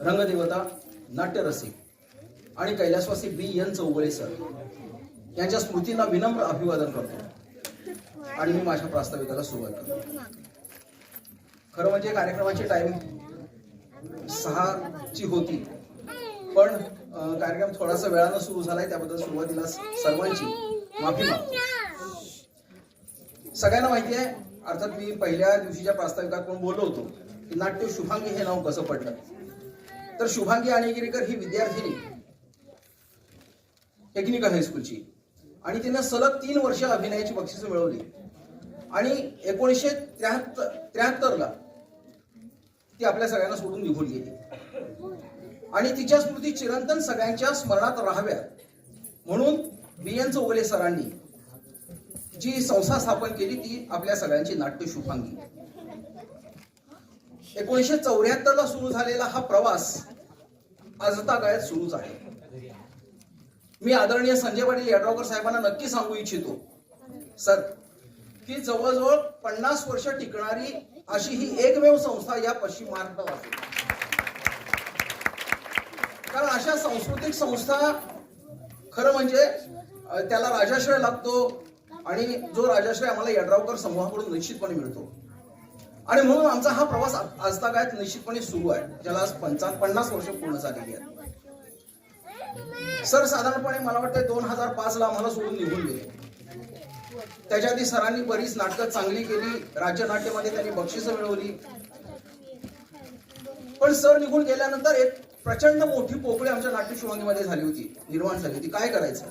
रंगदेवता नाट्यरसिक आणि कैलासवासी बी N Chougule sir यांच्या स्मृतींना विनम्र अभिवादन करतो. आणि मी माझ्या प्रास्ताविकाला सुरुवात करतो. खरं म्हणजे कार्यक्रमाची टाइम सहाची होती पण कार्यक्रम थोडासा वेळानं सुरू झालाय त्याबद्दल सुरुवातीला सर्वांची माफी मागतो. सगळ्यांना माहिती आहे अर्थात मी पहिल्या दिवशीच्या प्रास्ताविकात पण बोललो होतो की नाट्य शुभांगी हे नाव कसं पडलं? तर शुभांगी आणेगिरीकर ही विद्यार्थिनी टेक्निकल हायस्कूलची आणि तिनं सलग तीन वर्ष अभिनयाची बक्षिस मिळवली. आणि एकोणीसशे त्र्याहत्तर त्र्याहत्तरला ती आपल्या सगळ्यांना सोडून निघून गेली. आणि तिच्या स्मृती चिरंतन सगळ्यांच्या स्मरणात राहाव्यात. म्हणून बी एन चौगले सरांनी जी संस्था स्थापन केली ती आपल्या सगळ्यांची नाट्य शुभांगी. एकोणीसशे चौऱ्याहत्तर ला सुरू झालेला हा प्रवास आजतागायत सुरूच आहे. मी आदरणीय संजय पाटील यड्रावकर साहेबांना नक्की सांगू इच्छितो. सर की जवळजवळ पन्नास वर्ष टिकणारी अशी ही एकमेव संस्था या पश्चिम महाराष्ट्रात असेल कारण अशा सांस्कृतिक संस्था खरं म्हणजे त्याला राजाश्रय लागतो आणि जो राजाश्रय आम्हाला यड्रावकर समूहाकडून निश्चितपणे मिळतो. आणि म्हणून आमचा हा प्रवास आजतागायत निश्चितपणे सुरू आहे ज्याला आज पंचा पन्नास वर्ष पूर्ण झालेली आहेत. सर साधारणपणे मला वाटतं दोन हजार पाच ला आम्हाला सोडून निघून गेले. त्याच्या आधी सरांनी बरीच नाटकं चांगली केली राज्य नाट्यमध्ये त्यांनी बक्षिसं मिळवली. पण सर निघून गेल्यानंतर एक प्रचंड मोठी पोकळी आमच्या नाट्य शिवांगीमध्ये झाली होती निर्माण झाली होती. काय करायचं?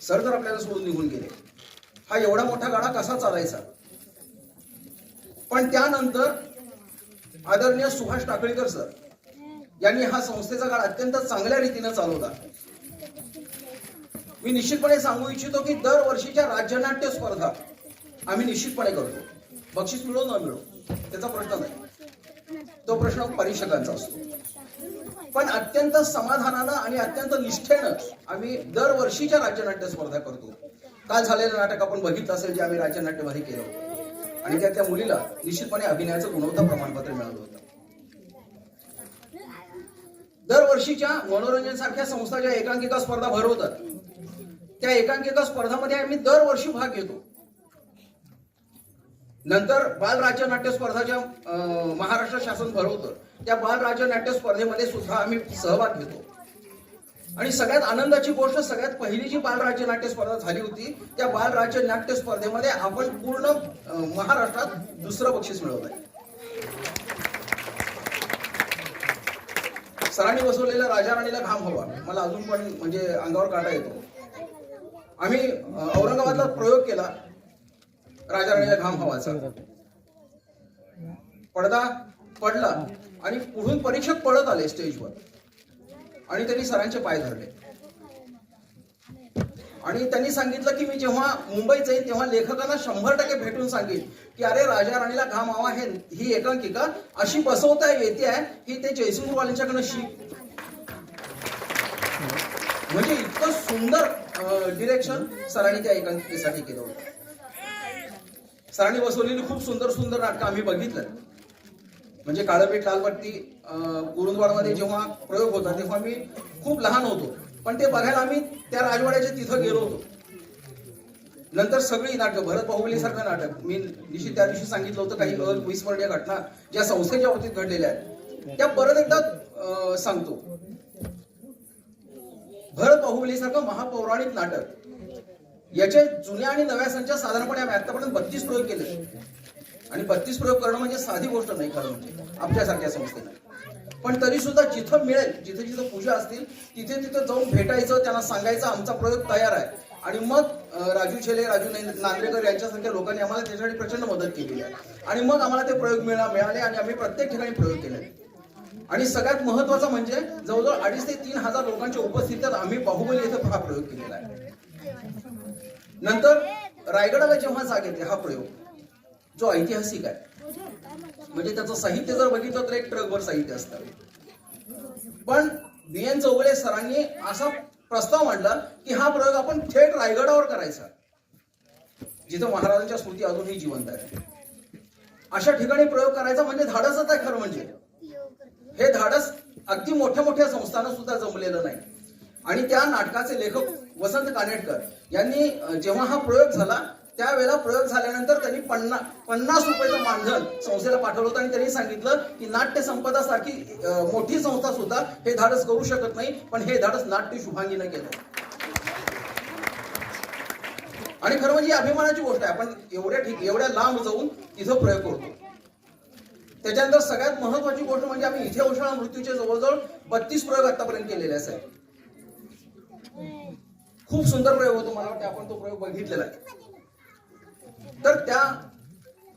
सर जर आपल्याला सोडून निघून गेले. हा एवढा मोठा गाडा कसा चालायचा? पण त्यानंतर आदरणीय सुभाष टाकळीकर सर यांनी हा संस्थेचा काळ अत्यंत चांगल्या रीतीने चालवला. मी निश्चितपणे सांगू इच्छितो की दरवर्षीच्या राज्यनाट्य स्पर्धा आम्ही निश्चितपणे करतो. बक्षीस मिळो न मिळो त्याचा प्रश्न नाही. तो प्रश्न परीक्षकांचा असतो. पण अत्यंत समाधानानं आणि अत्यंत निष्ठेनं आम्ही दरवर्षीच्या राज्यनाट्य स्पर्धा करतो. काल झालेलं नाटक आपण बघितलं असेल जे आम्ही राज्यनाट्यमध्ये केलं होतं. आणि त्या त्या मुलीला निश्चितपणे अभिनयाचं गुणवत्ता प्रमाणपत्र मिळालं होतं. दरवर्षीच्या मनोरंजन सारख्या संस्था ज्या एकांकिका स्पर्धा भरवतात त्या एकांकिका स्पर्धामध्ये आम्ही दरवर्षी भाग घेतो. नंतर बालराज्य नाट्य स्पर्धाच्या महाराष्ट्र शासन भरवतं. त्या बालराज्य नाट्य स्पर्धेमध्ये सुद्धा आम्ही सहभाग घेतो. आणि सगळ्यात आनंदाची गोष्ट सगळ्यात पहिली जी बालराज्य नाट्य स्पर्धा झाली होती. त्या बालराज्य नाट्य स्पर्धेमध्ये आपण पूर्ण महाराष्ट्रात दुसरं बक्षीस मिळवत आहे. सरांनी बसवलेला राजा राणीला घाम हवा. मला अजून पण म्हणजे अंगावर काटा येतो. आम्ही औरंगाबादला प्रयोग केला. राजा राणीला घाम हवाचा पडदा पडला आणि पुढून परीक्षक पळत आले स्टेजवर. आणि त्यांनी सरांचे पाय धरले. आणि त्यांनी सांगितलं की मी जेव्हा मुंबईत जाईन तेव्हा लेखकांना शंभर टक्के भेटून सांगेन की अरे राजा राणीला घाम मावा हे ही एकांकिका अशी बसवता येते आहे की ते जयसिंगपूरवाल्यांच्याकडनं शिक म्हणजे इतकं सुंदर डिरेक्शन सरांनी त्या एकांकिकेसाठी केलं होतं. सरांनी बसवलेली खूप सुंदर सुंदर नाटकं आम्ही बघितलं. म्हणजे काळपीठ लालपट्टी कुरुंदवाडमध्ये जेव्हा प्रयोग होता तेव्हा मी खूप लहान होतो. पण ते बघायला आम्ही त्या राजवाड्याच्या तिथं गेलो होतो. नंतर सगळी नाटकं भरत बाहुबली सारखं नाटक. मी निश्चित त्या दिवशी सांगितलं होतं काही अविस्मरणीय घटना ज्या संस्थेच्या बाबतीत घडलेल्या आहेत. त्या परत एकदा अं, सांगतो. भरत बाहुबली सारखं महापौराणिक नाटक. याचे जुन्या आणि नव्या संचात साधारणपणे आम्ही आतापर्यंत बत्तीस प्रयोग केले. आणि बत्तीस प्रयोग करणं म्हणजे साधी गोष्ट नाही खरं म्हणजे आमच्यासारख्या संस्थेला पण तरी सुद्धा जिथं मिळेल जिथे जिथं पूजा असतील तिथे तिथं जाऊन भेटायचं त्यांना सांगायचं आमचा प्रयोग तयार आहे. आणि मग राजू छेले राजू नांद्रेकर यांच्यासारख्या लोकांनी आम्हाला त्याच्यासाठी प्रचंड मदत केली आहे. आणि मग आम्हाला ते प्रयोग मिळा मिळाले आणि आम्ही प्रत्येक ठिकाणी प्रयोग केले. आणि सगळ्यात महत्वाचं म्हणजे जवळजवळ अडीच ते तीन हजार लोकांच्या उपस्थितीत आम्ही बाहुबली येथे हा प्रयोग केलेला आहे. नंतर रायगडाला जेव्हा जाग येते हा प्रयोग. जो ऐतिहासिक आहे. म्हणजे त्याचं साहित्य जर बघितलं तर एक ट्रकभर साहित्य असतं. पण बी एन चौगुले सरांनी असा प्रस्ताव मांडला की हा प्रयोग आपण थेट रायगडावर करायचा. जिथं महाराजांच्या स्मृती अजूनही जिवंत आहे अशा ठिकाणी प्रयोग करायचा म्हणजे धाडसच आहे खरं म्हणजे. हे धाडस अगदी मोठ्या मोठ्या संस्थांना सुद्धा जमलेलं नाही. आणि त्या नाटकाचे लेखक वसंत कानेटकर यांनी जेव्हा हा प्रयोग झाला त्यावेळेला प्रयोग झाल्यानंतर त्यांनी पन्नास पन्नास रुपयाचं मानधन संस्थेला पाठवलं होतं आणि त्यांनी सांगितलं की नाट्य संपदा सारखी मोठी संस्था सुद्धा हे धाडस करू शकत नाही पण हे धाडस नाट्य शुभांगीनं केलं. आणि खरं म्हणजे अभिमानाची गोष्ट आहे. आपण एवढ्या ठीक एवढ्या लांब जाऊन तिथं प्रयोग करतो. त्याच्यानंतर सगळ्यात महत्वाची गोष्ट म्हणजे आम्ही इथे औषधा मृत्यूचे जवळजवळ बत्तीस प्रयोग आतापर्यंत केलेले असेल खूप सुंदर प्रयोग होतो मला वाटतं आपण तो प्रयोग बघितलेला आहे. तर त्या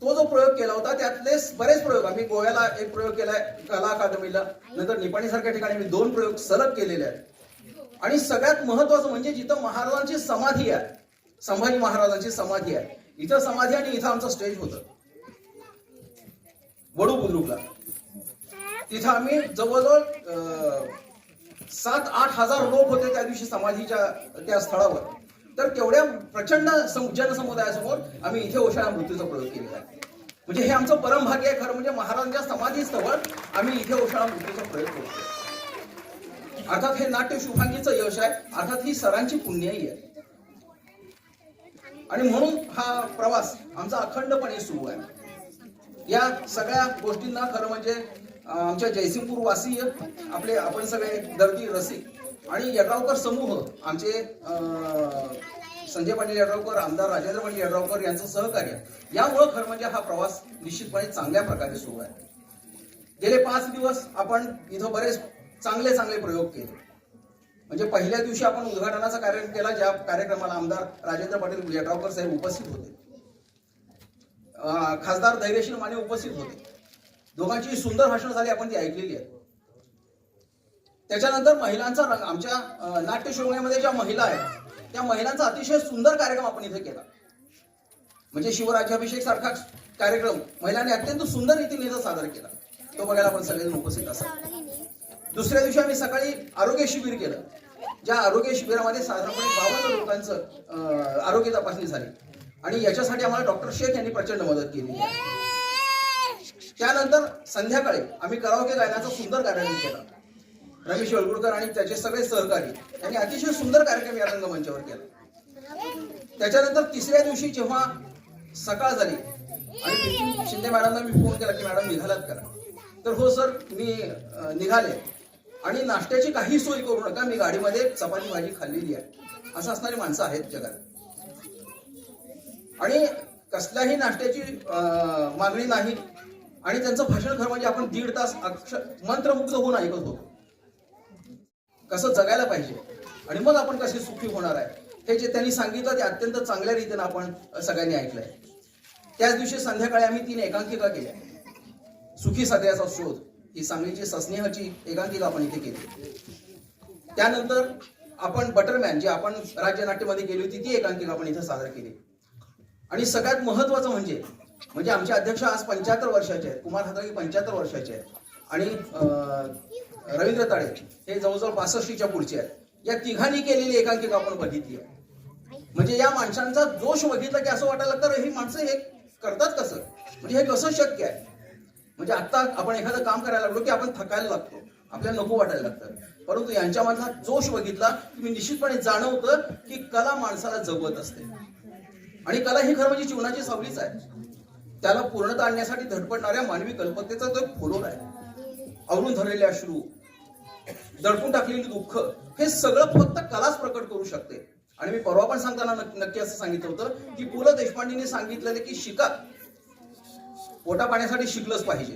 तो जो प्रयोग केला होता त्यातले बरेच प्रयोग आम्ही गोव्याला एक प्रयोग केलाय कला अकादमीला. नंतर निपाणीसारख्या ठिकाणी मी दोन प्रयोग सलग केलेले आहेत. आणि सगळ्यात महत्वाचं म्हणजे जिथं महाराजांची समाधी आहे संभाजी महाराजांची समाधी आहे इथं समाधी आणि इथं आमचं स्टेज होतं. वडू बुद्रुकला. तिथं आम्ही जवळजवळ सात आठ हजार लोक होते त्या दिवशी समाधीच्या त्या स्थळावर. तर तेवढ्या प्रचंड जनसमुदायासमोर आम्ही इथे ओशाळा मृत्यूचा प्रयोग केलेला आहे. म्हणजे हे आमचं परम भाग्य आहे खरं म्हणजे महाराजांच्या समाधीस्थवर आम्ही इथे ओशाळा मृत्यूचा प्रयोग करतो अर्थात हे नाट्य शुभांगीचं यश आहे अर्थात ही सरांची पुण्याई आहे. आणि म्हणून हा प्रवास आमचा अखंडपणे सुरू आहे. या सगळ्या गोष्टींना खरं म्हणजे आमच्या जयसिंगपूर वासीय आपले आपण सगळे दर्दी रसिक. आणि यड्रावकर समूह आमचे संजय पाटील यड्रावकर आमदार राजेंद्र पाटील यड्रावकर यांचं सहकार्य यामुळं खरं म्हणजे हा प्रवास निश्चितपणे चांगल्या प्रकारे सुरू आहे. गेले पाच दिवस आपण इथं बरेच चांगले चांगले प्रयोग केले. म्हणजे पहिल्या दिवशी आपण उद्घाटनाचा कार्यक्रम केला ज्या कार्यक्रमाला आमदार राजेंद्र पाटील यड्रावकर साहेब उपस्थित होते. खासदार धैर्यशील माने उपस्थित होते. दोघांची सुंदर भाषण झाली आपण ती ऐकलेली आहे त्याच्यानंतर महिलांचा रंग आमच्या अं, नाट्य ज्या महिला आहेत त्या महिलांचा अतिशय सुंदर कार्यक्रम आपण इथे केला. म्हणजे शिवराज्याभिषेक सारखा कार्यक्रम महिलांनी अत्यंत सुंदर रीतीने इथं सादर केला. तो बघायला आपण सगळेजण उपस्थित असाल. दुसऱ्या दिवशी आम्ही सकाळी आरोग्य शिबिर केलं ज्या आरोग्य शिबिरामध्ये साधारणपणे बावन्न लोकांचं आरोग्य तपासणी झाली. आणि याच्यासाठी आम्हाला डॉक्टर शेख यांनी प्रचंड मदत केली. त्यानंतर संध्याकाळी आम्ही करावके गायनाचा सुंदर कार्यक्रम केला. रमेश वलगुडकर आणि त्याचे सगळे सहकारी यांनी अतिशय सुंदर कार्यक्रम या रंगमंचावर केला. त्याच्यानंतर तिसऱ्या दिवशी जेव्हा सकाळ झाली आणि शिंदे मॅडमना मी फोन केला की मॅडम निघालात करा तर हो सर मी निघाले. आणि नाश्त्याची काही सोय करू नका मी गाडीमध्ये चपाती भाजी खाल्लेली आहे. असं असणारी माणसं आहेत जगात. आणि कसल्याही नाश्त्याची मागणी नाही. आणि त्यांचं भाषण खरं म्हणजे आपण दीड तास अक्ष मंत्रमुग्ध होऊन ऐकत होतो. कसं जगायला पाहिजे? आणि मग आपण कसे सुखी होणार आहे? हे जे त्यांनी सांगितलं ते अत्यंत चांगल्या रीतीने आपण सगळ्यांनी ऐकलंय. त्याच दिवशी संध्याकाळी आम्ही तीन एकांकिका केल्या. सुखी सध्याचा शोध ही सांगलीची सस्नेहाची एकांकिका आपण इथे केली. त्यानंतर आपण बटरमॅन जी आपण राज्य नाट्यमध्ये गेली होती ती एकांकिका आपण इथे सादर केली. आणि सगळ्यात महत्वाचं म्हणजे म्हणजे आमचे अध्यक्ष आज पंच्याहत्तर वर्षाचे आहेत कुमार हाताळी पंच्याहत्तर वर्षाचे आहेत. आणि अं, रवींद्र ताळे हे जवळजवळ पासष्टीच्या पुढचे आहेत. या तिघांनी केलेली एकांकिका आपण बघितली आहे. म्हणजे या माणसांचा जोश बघितला की असं वाटायला लागतं ही माणसं हे करतात कसं? म्हणजे हे कसं शक्य आहे? म्हणजे आता आपण एखादं काम करायला लागलो की आपण थकायला लागतो. आपल्याला नको वाटायला लागतं. परंतु यांच्यामधला जोश बघितला की मी निश्चितपणे जाणवतं की कला माणसाला जगवत असते. आणि कला ही खरं म्हणजे जीवनाची सावलीच आहे. त्याला पूर्णता आणण्यासाठी धडपडणाऱ्या मानवी कल्पकतेचा तो एक फुलोर आहे. आवरून धरलेले अश्रू दडपून टाकलेली दुःख हे सगळं फक्त कलाच प्रकट करू शकते. आणि मी परवा पण सांगताना नक्की असं सांगितलं होतं की पु ल देशपांडेने सांगितलेलं की शिका. पोटा पाण्यासाठी शिकलंच पाहिजे.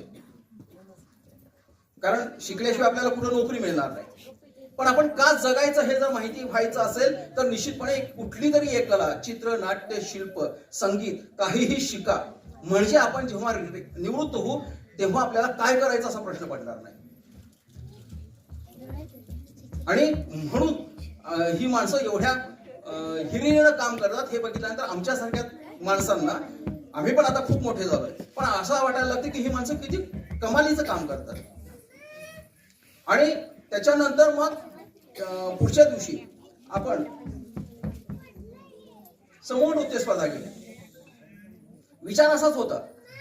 कारण शिकल्याशिवाय आपल्याला कुठं नोकरी मिळणार नाही. पण आपण का जगायचं हे जर माहिती व्हायचं असेल तर निश्चितपणे कुठली तरी एक कला चित्र नाट्य शिल्प संगीत काहीही शिका. म्हणजे आपण जेव्हा निवृत्त होऊ तेव्हा आपल्याला काय करायचं असा प्रश्न पडणार नाही. आणि म्हणून ही माणसं एवढ्या अं, हिरिरीनं काम करतात हे बघितल्यानंतर आमच्यासारख्या माणसांना आम्ही पण आता खूप मोठे झालोय. पण असं वाटायला लागतं की ही माणसं किती कमालीचं काम करतात. आणि त्याच्यानंतर मग पुढच्या दिवशी आपण समूह नृत्य स्पर्धा केली. विचार असाच होता.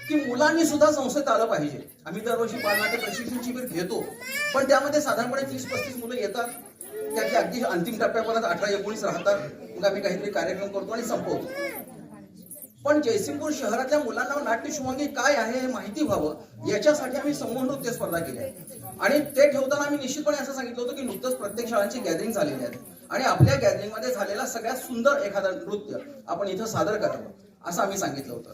की मुलांनी सुद्धा संस्थेत आलं पाहिजे. आम्ही दरवर्षी बालनाट्य प्रशिक्षण शिबिर घेतो. पण त्यामध्ये साधारणपणे तीस पस्तीस मुलं येतात. त्यातली अगदी अंतिम टप्प्यापर्यंत अठरा एकोणीस राहतात. मग आम्ही काहीतरी कार्यक्रम करतो आणि संपवतो. पण जयसिंगपूर शहरातल्या मुलांना नाट्य शिवांगी काय आहे हे माहिती व्हावं याच्यासाठी आम्ही समूह नृत्य स्पर्धा केल्या आणि ते ठेवताना आम्ही निश्चितपणे असं सांगितलं होतं की नुकतंच प्रत्येक शाळांची गॅदरिंग झालेली आहे. आणि आपल्या गॅदरिंगमध्ये झालेला सगळ्यात सुंदर एखादं नृत्य आपण इथं सादर करावं असं आम्ही सांगितलं होतं.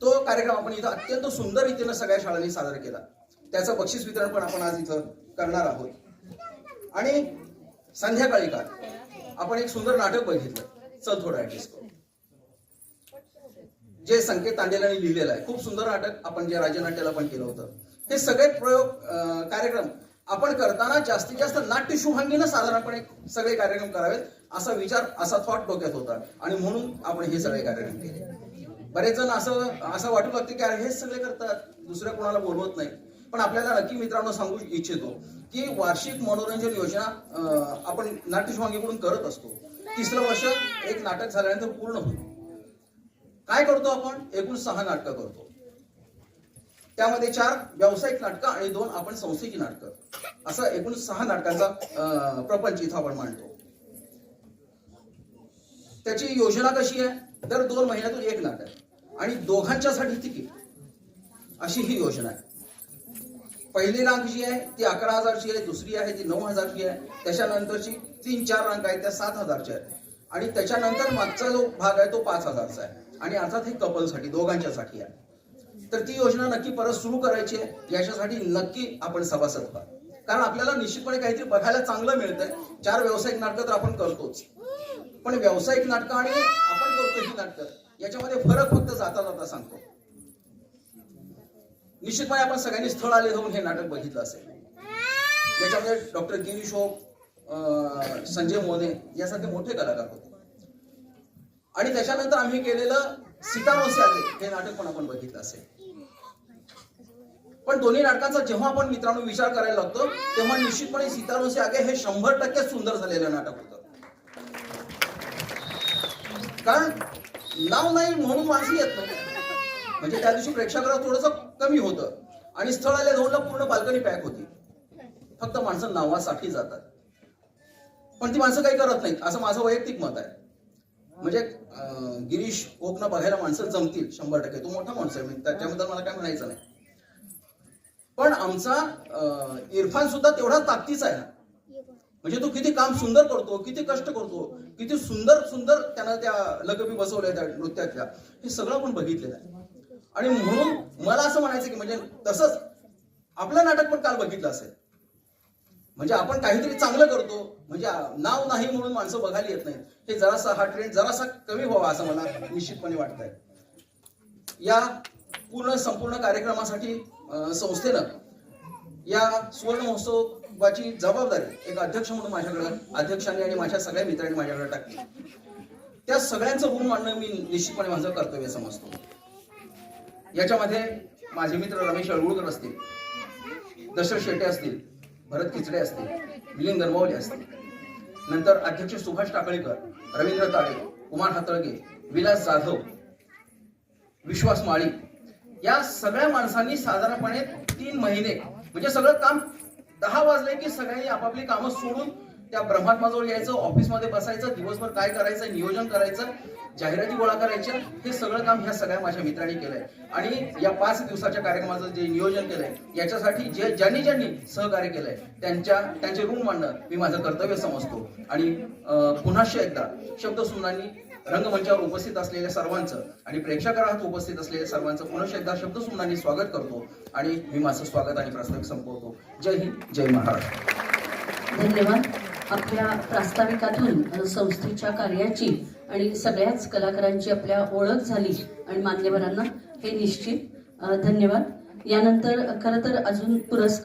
तो कार्यक्रम आपण इथं अत्यंत सुंदर रीतीनं सगळ्या शाळांनी सादर केला. त्याचं बक्षीस वितरण पण आपण आज इथं करणार आहोत. आणि संध्याकाळी काल आपण एक सुंदर नाटक बघितलं चल थोडा ऍडजस्ट करू जे संकेत तांडेलांनी लिहिलेलं आहे. खूप सुंदर नाटक आपण जे राज्यनाट्याला पण केलं होतं. हे सगळे प्रयोग कार्यक्रम आपण करताना जास्तीत जास्त नाट्य शुभांगीनं साधारणपणे सगळे कार्यक्रम करावेत असा विचार असा थॉट डोक्यात होता. आणि म्हणून आपण हे सगळे कार्यक्रम केले. बरेच जण असं असं वाटू लागते की अरे हेच सगळे करतात दुसऱ्या कोणाला बोलवत नाही. पण आपल्याला नक्की मित्रांनो सांगू इच्छितो की वार्षिक मनोरंजन योजना आपण नाट्यशिवांगीकडून करत असतो. तिसरं वर्ष एक नाटक झाल्यानंतर पूर्ण होतो काय करतो आपण? एकूण सहा नाटकं करतो. त्यामध्ये चार व्यावसायिक नाटकं आणि दोन आपण संस्थेची नाटकं. असं एकूण सहा नाटकांचा प्रपंच इथं आपण मांडतो. त्याची योजना कशी आहे? दर दोन महिन्यातून एक नाटक. आणि दोघांच्यासाठी तिकीट. अशी ही योजना आहे. पहिली रांग जी आहे ती अकरा हजारची आहे दुसरी आहे ती नऊ हजारची आहे. त्याच्यानंतरची तीन चार रांग आहेत त्या सात हजारच्या आहेत. आणि त्याच्यानंतर मागचा जो भाग आहे तो पाच हजारचा आहे. आणि अर्थात हे कपलसाठी दोघांच्यासाठी आहे. तर ती योजना नक्की परत सुरू करायची आहे. याच्यासाठी नक्की आपण सभासद व्हा. कारण आपल्याला निश्चितपणे काहीतरी बघायला चांगलं मिळतंय. चार व्यावसायिक नाटकं तर आपण करतोच. पण व्यावसायिक नाटकं आणि आपण करतो ही नाटकं याच्यामध्ये फरक फक्त जाता जाता सांगतो. निश्चितपणे आपण सगळ्यांनी स्थळ आले जाऊन हे नाटक बघितलं असेल. याच्यामध्ये डॉक्टर गिरीश ओक, अं, संजय मोने यासारखे मोठे कलाकार होते. आणि त्याच्यानंतर आम्ही केलेलं सितारोसे आले हे नाटक पण आपण बघितलं असेल. पण दोन्ही नाटकांचा जेव्हा आपण मित्रांनो विचार करायला लागतो तेव्हा निश्चितपणे सीतारोसे आगे हे शंभर टक्के सुंदर झालेलं नाटक होतं. कारण नाव नाही म्हणून माणसं येत नव्हती म्हणजे त्या दिवशी प्रेक्षकाला थोडस कमी होतं. आणि स्थळ आल्या दोनला पूर्ण बाल्कनी पॅक होती. फक्त माणसं नावासाठी जातात. पण ती माणसं काही करत नाहीत. असं माझं वैयक्तिक मत आहे. म्हणजे गिरीश ओकनं बघायला माणसं जमतील शंभर टक्के. तो मोठा माणूस आहे. त्याच्याबद्दल मला काय म्हणायचं नाही. पण आमचा इरफान सुद्धा तेवढा ताकदीचा आहे म्हणजे तो किती काम सुंदर करतो किती कष्ट करतो किती सुंदर सुंदर त्यानं त्या लगबी बसवल्या त्या नृत्यातल्या. हे सगळं आपण बघितलेलं आहे. आणि म्हणून मला असं म्हणायचं की म्हणजे तसंच आपलं नाटक पण काल बघितलं असेल. म्हणजे आपण काहीतरी चांगलं करतो म्हणजे नाव नाही म्हणून माणसं बघायला येत नाही हे जरासा हा ट्रेंड जरासा कमी व्हावा असं मला निश्चितपणे वाटतंय. या पूर्ण संपूर्ण कार्यक्रमासाठी संस्थेनं या सुवर्ण महोत्सवाची जबाबदारी एक अध्यक्ष म्हणून माझ्याकडे अध्यक्षांनी आणि माझ्या सगळ्या मित्रांनी माझ्याकडे टाकली. त्या सगळ्यांचं ऋण मांडणं मी निश्चितपणे माझं कर्तव्य समजतो. याच्यामध्ये माझे मित्र रमेश अळगुळकर असतील दशरथ शेटे असतील भरत खिचडे असतील मिलिंद गरमावले असतील. नंतर अध्यक्ष सुभाष टाकळीकर रवींद्र ताळे कुमार हातळगे विलास जाधव विश्वास माळी. या सगळ्या माणसांनी साधारणपणे तीन महिने म्हणजे सगळं काम दहा वाजले की सगळ्यांनी आपापली कामं सोडून त्या ब्रह्मात्माजवळ यायचं ऑफिसमध्ये बसायचं दिवसभर काय करायचं नियोजन करायचं जाहिराती गोळा करायच्या हे सगळं काम ह्या सगळ्या माझ्या मित्रांनी केलंय. आणि या पाच दिवसाच्या कार्यक्रमाचं जे नियोजन केलंय याच्यासाठी जे ज्यांनी ज्यांनी सहकार्य केलंय त्यांच्या त्यांचे ऋण मांडणं मी माझं कर्तव्य समजतो. आणि अं, पुन्हा एकदा शब्दसुमनांनी रंगमंचावर उपस्थित असलेल्या सर्वांचं आणि प्रेक्षकांत उपस्थित असलेल्या सर्वांचं पुन्हा एकदा शब्दसुमनाने स्वागत करतो आणि मी माझं स्वागत आणि प्रास्ताविक संपवतो. जय हिंद जय महाराष्ट्र. धन्यवाद. आपल्या प्रास्ताविकातून संस्थेच्या कार्याची आणि सगळ्याच कलाकारांची आपल्या ओळख झाली आणि मान्यवरांना हे निश्चित धन्यवाद. यानंतर खरं तर अजून पुरस्कार